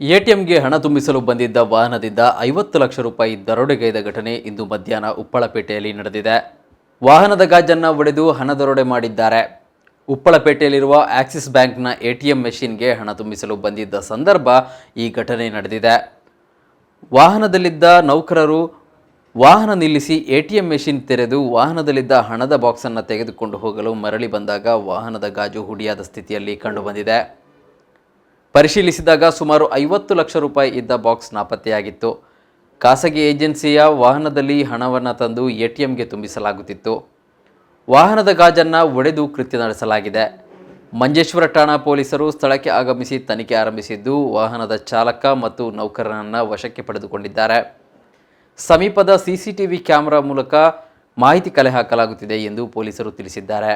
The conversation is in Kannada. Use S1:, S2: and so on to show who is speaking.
S1: ಎಟಿಎಂಗೆ ಹಣ ತುಂಬಿಸಲು ಬಂದಿದ್ದ ವಾಹನದಿಂದ ಐವತ್ತು ಲಕ್ಷ ರೂಪಾಯಿ ದರೋಡೆಗೈದ ಘಟನೆ ಇಂದು ಮಧ್ಯಾಹ್ನ ಉಪ್ಪಳಪೇಟೆಯಲ್ಲಿ ನಡೆದಿದೆ. ವಾಹನದ ಗಾಜನ್ನು ಒಡೆದು ಹಣ ದರೋಡೆ ಮಾಡಿದ್ದಾರೆ. ಉಪ್ಪಳಪೇಟೆಯಲ್ಲಿರುವ ಆಕ್ಸಿಸ್ ಬ್ಯಾಂಕ್ನ ಎಟಿಎಂ ಮೆಷಿನ್ಗೆ ಹಣ ತುಂಬಿಸಲು ಬಂದಿದ್ದ ಸಂದರ್ಭ ಈ ಘಟನೆ ನಡೆದಿದೆ. ವಾಹನದಲ್ಲಿದ್ದ ನೌಕರರು ವಾಹನ ನಿಲ್ಲಿಸಿ ಎಟಿಎಂ ಮೆಷಿನ್ ತೆರೆದು ವಾಹನದಲ್ಲಿದ್ದ ಹಣದ ಬಾಕ್ಸನ್ನು ತೆಗೆದುಕೊಂಡು ಹೋಗಲು ಮರಳಿ ಬಂದಾಗ ವಾಹನದ ಗಾಜು ಹುಡಿಯಾದ ಸ್ಥಿತಿಯಲ್ಲಿ ಕಂಡುಬಂದಿದೆ. ಪರಿಶೀಲಿಸಿದಾಗ ಸುಮಾರು ಐವತ್ತು ಲಕ್ಷ ರೂಪಾಯಿ ಇದ್ದ ಬಾಕ್ಸ್ ನಾಪತ್ತೆಯಾಗಿತ್ತು. ಖಾಸಗಿ ಏಜೆನ್ಸಿಯ ವಾಹನದಲ್ಲಿ ಹಣವನ್ನು ತಂದು ಎಟಿಎಂಗೆ ತುಂಬಿಸಲಾಗುತ್ತಿತ್ತು. ವಾಹನದ ಗಾಜನ್ನು ಒಡೆದು ಕೃತ್ಯ ನಡೆಸಲಾಗಿದೆ. ಮಂಜೇಶ್ವರ ಠಾಣಾ ಪೊಲೀಸರು ಸ್ಥಳಕ್ಕೆ ಆಗಮಿಸಿ ತನಿಖೆ ಆರಂಭಿಸಿದ್ದು, ವಾಹನದ ಚಾಲಕ ಮತ್ತು ನೌಕರನನ್ನು ವಶಕ್ಕೆ ಪಡೆದುಕೊಂಡಿದ್ದಾರೆ. ಸಮೀಪದ ಸಿಸಿಟಿವಿ ಕ್ಯಾಮೆರಾ ಮೂಲಕ ಮಾಹಿತಿ ಕಲೆ ಹಾಕಲಾಗುತ್ತಿದೆ ಎಂದು ಪೊಲೀಸರು ತಿಳಿಸಿದ್ದಾರೆ.